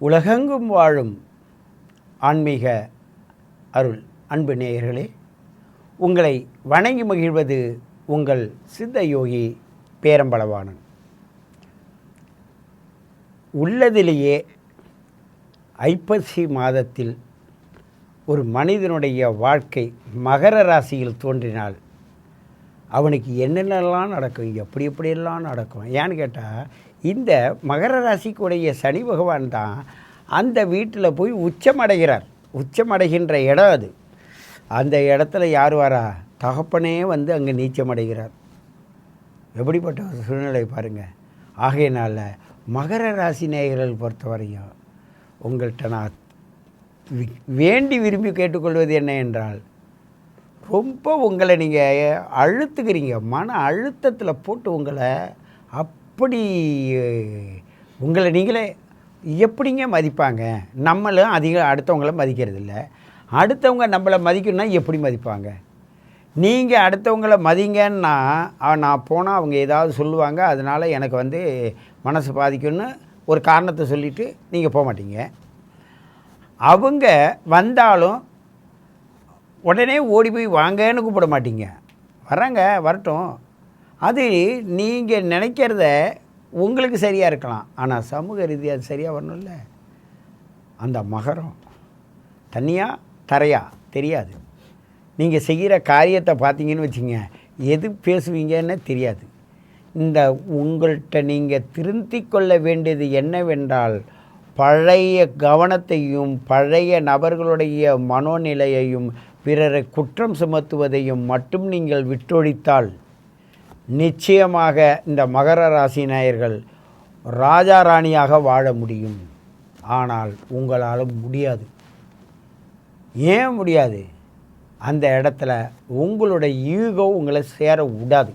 உலகெங்கும் வாழும் ஆன்மீக அருள் அன்பு நேயர்களே உங்களை வணங்கி மகிழ்வது உங்கள் சித்த யோகி பேரம்பளவானன் உள்ளதிலேயே ஐப்பசி மாதத்தில் ஒரு மனிதனுடைய வாழ்க்கை மகர ராசியில் தோன்றினால் அவனுக்கு என்னென்னலாம் நடக்கும் எப்படி எப்படியெல்லாம் நடக்கும் ஏன்னு கேட்டால் இந்த மகர ராசிக்குடைய சனி பகவான் தான் அந்த வீட்டில் போய் உச்சமடைகிறார். உச்சமடைகின்ற இடம் அது. அந்த இடத்துல யார் வரா? தகப்பனே வந்து அங்கே நீச்சமடைகிறார். எப்படிப்பட்ட ஒரு சூழ்நிலை பாருங்கள் ஆகையினால் மகர ராசி நேயர்கள் பொறுத்தவரையும் உங்கள்கிட்ட நான் வேண்டி விரும்பி கேட்டுக்கொள்வது என்ன என்றால் ரொம்ப உங்களை நீங்கள் அழுத்துக்கிறீங்க மன அழுத்தத்தில் போட்டு உங்களை அப் எப்படி உங்களை நீங்களே எப்படிங்க மதிப்பாங்க? நம்மளும் அதிக அடுத்தவங்கள மதிக்கிறதில்ல. அடுத்தவங்க நம்மளை மதிக்கணும்னா எப்படி மதிப்பாங்க? நீங்கள் அடுத்தவங்கள மதிங்கன்னா நான் போனால் அவங்க ஏதாவது சொல்லுவாங்க. அதனால் எனக்கு வந்து மனசு பாதிக்கும்னு ஒரு காரணத்தை சொல்லிவிட்டு நீங்கள் போக மாட்டீங்க. அவங்க வந்தாலும் உடனே ஓடி போய் வாங்கன்னு கூப்பிட மாட்டீங்க. வர்றாங்க வரட்டும். அது நீங்கள் நினைக்கிறத உங்களுக்கு சரியாக இருக்கலாம். ஆனால் சமூக ரீதியாக அது சரியாக வரணும்ல. அந்த மகரம் தனியாக தரையா தெரியாது. நீங்கள் செய்கிற காரியத்தை பார்த்தீங்கன்னு வச்சுங்க எது பேசுவீங்கன்னு தெரியாது. இந்த உங்கள்கிட்ட நீங்கள் திருந்தி கொள்ள வேண்டியது என்னவென்றால் பழைய கவனத்தையும் பழைய நபர்களுடைய மனோநிலையையும் பிறரை குற்றம் சுமத்துவதையும் மட்டும் நீங்கள் விட்டொழித்தால் நிச்சயமாக இந்த மகர ராசி நேயர்கள் ராஜா ராணியாக வாழ முடியும். ஆனால் உங்களால் முடியாது. ஏன் முடியாது? அந்த இடத்துல உங்களுடைய ஈகோ உங்களை சேர விடாது.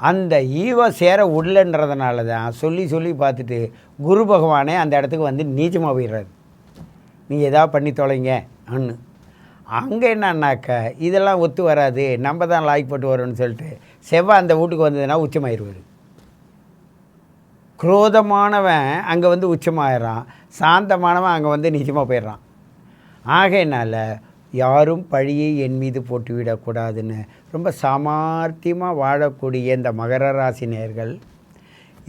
அந்த ஈகோ சேர விடலன்றதுனால தான் சொல்லி சொல்லி பார்த்துட்டு குரு பகவானே அந்த இடத்துக்கு வந்து நீச்சமாக போயிடுறாரு. நீங்கள் எதாவது பண்ணி தொலைங்க அன்னு அங்கே என்னன்னாக்க இதெல்லாம் ஒத்து வராது. நம்ம தான் லாய்க்கப்பட்டு வரோம்னு சொல்லிட்டு செவ்வாய் அந்த வீட்டுக்கு வந்ததுன்னா உச்சமாயிருவார். குரோதமானவன் அங்கே வந்து உச்சமாயிடுறான் சாந்தமானவன் அங்கே வந்து நிஜமாக போயிடுறான். ஆகையினால் யாரும் பழியை என் மீது போட்டுவிடக்கூடாதுன்னு ரொம்ப சாமார்த்தியமாக வாழக்கூடிய இந்த மகர ராசி நேர்கள்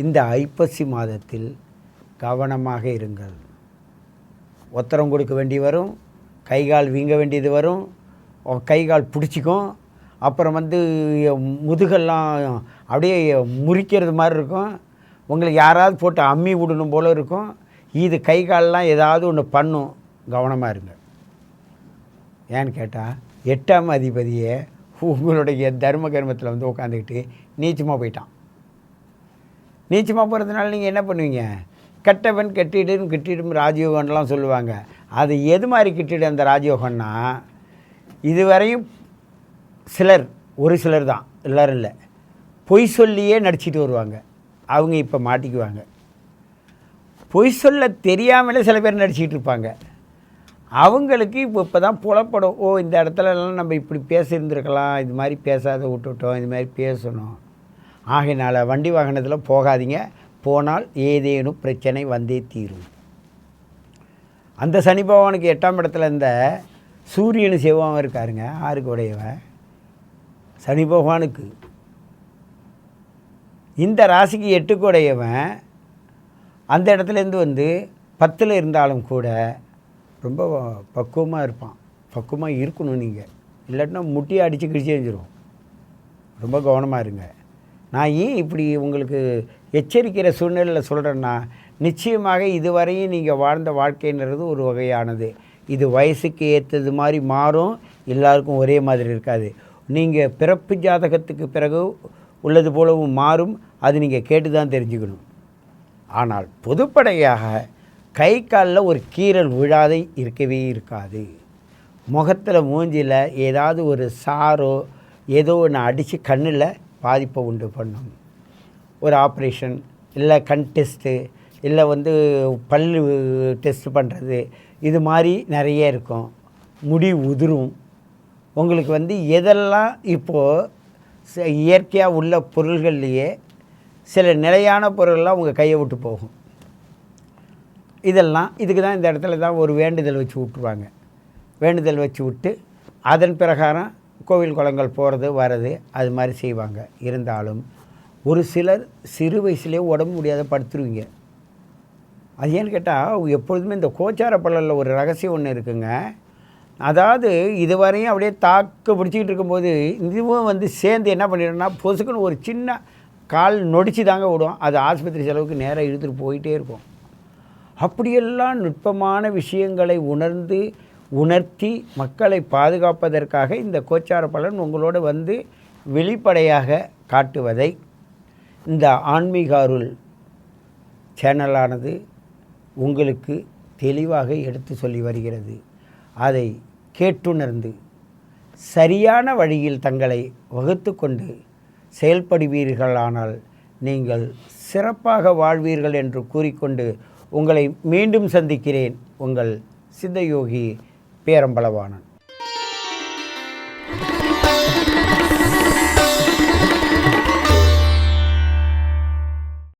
இந்த ஐப்பசி மாதத்தில் கவனமாக இருங்கள். ஒத்தரம் கொடுக்க வேண்டி வரும் கை கால் வீங்க வேண்டியது வரும் கைகால் கை கால் பிடிச்சிக்கும் அப்புறம் வந்து முதுகெல்லாம் அப்படியே முறிக்கிறது மாதிரி இருக்கும். உங்களுக்கு யாராவது போட்டு அம்மி விடணும் போல் இருக்கும். இது கை காலெலாம் ஏதாவது ஒன்று பண்ணும். கவனமாக இருங்க. ஏன்னு கேட்டால் எட்டாம் அதிபதியே உங்களுடைய தர்ம கர்மத்தில் வந்து உட்காந்துக்கிட்டு நீச்சமாக போயிட்டான். நீச்சமாக போகிறதுனால நீங்கள் என்ன பண்ணுவீங்க? கெட்டவன் கெட்டிடும் கிட்டிடும் ராஜயோகன்லாம் சொல்லுவாங்க. அது எது மாதிரி கிட்டிடு அந்த ராஜயோகன்னா இதுவரையும் சிலர் ஒரு சிலர் தான் எல்லோரும் இல்லை. பொய் சொல்லியே நடிச்சிட்டு வருவாங்க. அவங்க இப்போ மாட்டிக்குவாங்க. பொய் சொல்ல தெரியாமலே சில பேர் நடிச்சிக்கிட்டு இருப்பாங்க. அவங்களுக்கு இப்போ இப்போ தான் புலப்படும். ஓ இந்த இடத்துலலாம் நம்ம இப்படி பேசியிருந்துருக்கலாம். இது மாதிரி பேசாத விட்டுவிட்டோம் இது மாதிரி பேசணும். ஆகையினால் வண்டி வாகனத்தில் போகாதீங்க. போனால் ஏதேனும் பிரச்சனை வந்தே தீரும். அந்த சனி பகவானுக்கு எட்டாம் இடத்துல இந்த சூரியன் சிவம் இருக்காருங்க. ஆறுக்கு உடையவன். சனி பகவானுக்கு. இந்த ராசிக்கு எட்டுக்குடையவன் அந்த இடத்துலேருந்து வந்து பத்தில் இருந்தாலும் கூட ரொம்ப பக்குவமாக இருப்பான். பக்குவமாக இருக்கணும் நீங்கள் இல்லாட்டினா முட்டியை அடித்து கிழிச்சு எறிஞ்சிரும் ரொம்ப கவனமாக இருங்க. நான் ஏன் இப்படி உங்களுக்கு எச்சரிக்கிற சூழ்நிலையில் சொல்கிறேன்னா நிச்சயமாக இதுவரையும் நீங்கள் வாழ்ந்த வாழ்க்கைன்றது ஒரு வகையானது. இது வயசுக்கு ஏற்றது மாதிரி மாறும். எல்லாருக்கும் ஒரே மாதிரி இருக்காது. நீங்கள் பிறப்பு ஜாதகத்துக்கு பிறகு உள்ளது போலவும் மாறும். அது நீங்கள் கேட்டு தான் தெரிஞ்சுக்கணும். ஆனால் பொதுப்படையாக கை காலில் ஒரு கீறல் விழாதை இருக்கவே இருக்காது. முகத்தில் மூஞ்சியில் ஏதாவது ஒரு சாரோ ஏதோ ஒன்று அடித்து கண்ணில் பாதிப்பை உண்டு பண்ணும். ஒரு ஆப்ரேஷன் இல்லை கண் டெஸ்ட்டு இல்லை வந்து பல்லு டெஸ்ட் பண்ணுறது இது மாதிரி நிறைய இருக்கும். முடி உதிரும். உங்களுக்கு வந்து எதெல்லாம் இப்போது இயற்கையாக உள்ள பொருள்கள்லையே சில நிலையான பொருள்லாம் உங்கள் கையை விட்டு போகும். இதெல்லாம் இதுக்கு தான் இந்த இடத்துல தான் ஒரு வேண்டுதல் வச்சு விட்ருவாங்க வேண்டுதல் வச்சு விட்டு அதன் பிரகாரம் கோவில் குளங்கள் போகிறது வர்றது அது மாதிரி செய்வாங்க. இருந்தாலும் ஒரு சிலர் சிறு வயசுலேயே உடம்பு முடியாத படுத்துருவீங்க. அது ஏன்னு கேட்டால் எப்பொழுதுமே இந்த கோச்சார பல்லலில் ஒரு ரகசியம் ஒன்று இருக்குங்க. அதாவது இதுவரையும் அப்படியே தாக்கு பிடிச்சிக்கிட்டு இருக்கும்போது இதுவும் வந்து சேர்ந்து என்ன பண்ணிடும்னா பொசுக்குன்னு ஒரு சின்ன கால் நொடிச்சு தாங்க விடும். அது ஆஸ்பத்திரி செலவுக்கு நேராக இழுத்துட்டு போயிட்டே இருக்கும். அப்படியெல்லாம் நுட்பமான விஷயங்களை உணர்ந்து உணர்த்தி மக்களை பாதுகாப்பதற்காக இந்த கோச்சார பலன் உங்களோட வந்து வெளிப்படையாக காட்டுவதை இந்த ஆன்மீக அருள் சேனலானது உங்களுக்கு தெளிவாக எடுத்து சொல்லி வருகிறது. அதை கேட்டுணர்ந்து சரியான வழியில் தங்களை வகுத்து கொண்டு செயல்படுவீர்களானால் நீங்கள் சிறப்பாக வாழ்வீர்கள் என்று கூறிக்கொண்டு உங்களை மீண்டும் சந்திக்கிறேன் உங்கள் சித்தயோகி பேரம்பளவானன்